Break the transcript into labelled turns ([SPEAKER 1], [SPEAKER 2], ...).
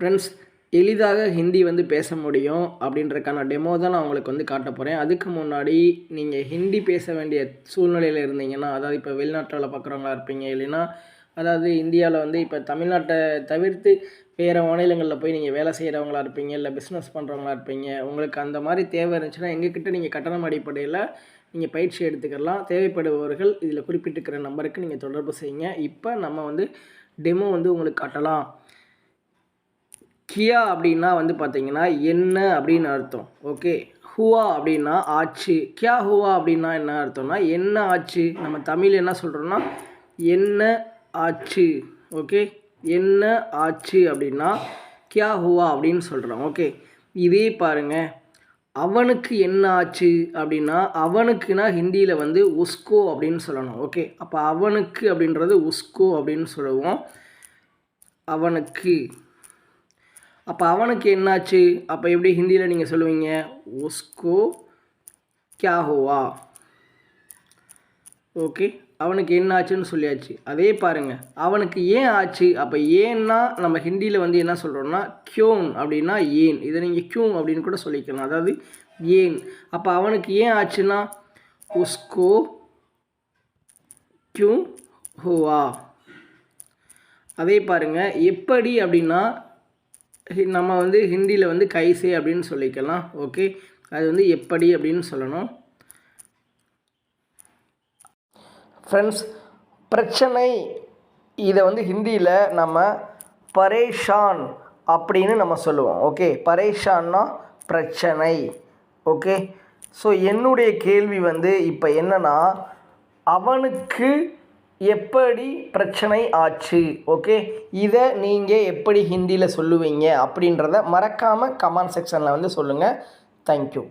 [SPEAKER 1] Friends எளிதாக ஹிந்தி வந்து பேச முடியும் அப்படின்றக்கான டெமோ தான் நான் உங்களுக்கு வந்து காட்ட போகிறேன் அதுக்கு முன்னாடி நீங்கள் ஹிந்தி பேச வேண்டிய சூழ்நிலையில் இருந்தீங்கன்னா அதாவது இப்போ வெளிநாட்டில் பார்க்குறவங்களா இருப்பீங்க இல்லைன்னா அதாவது இந்தியாவில் வந்து இப்போ தமிழ்நாட்டை தவிர்த்து வேறு மாநிலங்களில் போய் நீங்கள் வேலை செய்கிறவங்களா இருப்பீங்க இல்லை பிஸ்னஸ் பண்ணுறவங்களா இருப்பீங்க உங்களுக்கு அந்த மாதிரி தேவை இருந்துச்சுன்னா எங்ககிட்ட நீங்கள் கட்டணம் அடிப்படையில் நீங்கள் பயிற்சி எடுத்துக்கலாம். தேவைப்படுபவர்கள் இதில் குறிப்பிட்டிருக்கிற நம்பருக்கு நீங்கள் தொடர்பு செய்யுங்க. இப்போ நம்ம வந்து டெமோ வந்து உங்களுக்கு காட்டலாம். கியா அப்படின்னா வந்து பார்த்தீங்கன்னா என்ன அப்படின்னு அர்த்தம். ஓகே? ஹுவா அப்படின்னா ஆச்சு கியா ஹுவா அப்படின்னா என்ன அர்த்தம்னா என்ன ஆச்சு நம்ம தமிழ் என்ன சொல்கிறோன்னா என்ன ஆச்சு ஓகே? என்ன ஆச்சு அப்படின்னா கியா ஹுவா அப்படின்னு சொல்கிறோம் ஓகே? இதே பாருங்க. அவனுக்கு என்ன ஆச்சு அப்படின்னா அவனுக்குனா ஹிந்தியில் வந்து உஸ்கோ அப்படின்னு சொல்லணும். ஓகே? அப்போ அவனுக்கு அப்படின்றது உஸ்கோ அப்படின்னு சொல்லுவோம். அவனுக்கு. அப்போ அவனுக்கு என்னாச்சு? அப்போ எப்படி ஹிந்தியில் நீங்கள் சொல்லுவீங்க? ஒஸ்கோ கியா ஹோவா? ஓகே. அவனுக்கு என்ன ஆச்சுன்னு சொல்லியாச்சு. அதே பாருங்கள் அவனுக்கு ஏன் ஆச்சு? அப்போ ஏன்னா நம்ம ஹிந்தியில் வந்து என்ன சொல்கிறோம்னா க்யூன் அப்படின்னா ஏன்? இதை நீங்கள் க்யூன் அப்படின்னு கூட சொல்லிக்கலாம். அதாவது ஏன். அப்போ அவனுக்கு ஏன் ஆச்சுன்னா உஸ்கோ க்யூ ஹுவா? அதே பாருங்கள் எப்படி அப்படின்னா நம்ம வந்து ஹிந்தியில் வந்து கைசே அப்படின்னு சொல்லிக்கலாம். ஓகே? அது வந்து எப்படி அப்படின்னு சொல்லணும். ஃப்ரெண்ட்ஸ் பிரச்சனை இதை வந்து ஹிந்தியில் நம்ம பரேஷான் அப்படின்னு நம்ம சொல்லுவோம். ஓகே? பரேஷான்னா பிரச்சனை. ஓகே? ஸோ என்னுடைய கேள்வி வந்து இப்போ என்னென்னா அவனுக்கு எப்படி பிரச்சனை ஆச்சு ஓகே இதை நீங்கள் எப்படி ஹிந்தியில் சொல்லுவீங்க அப்படின்றத மறக்காமல் கமெண்ட் செக்ஷனில் வந்து சொல்லுங்கள் தேங்க்யூ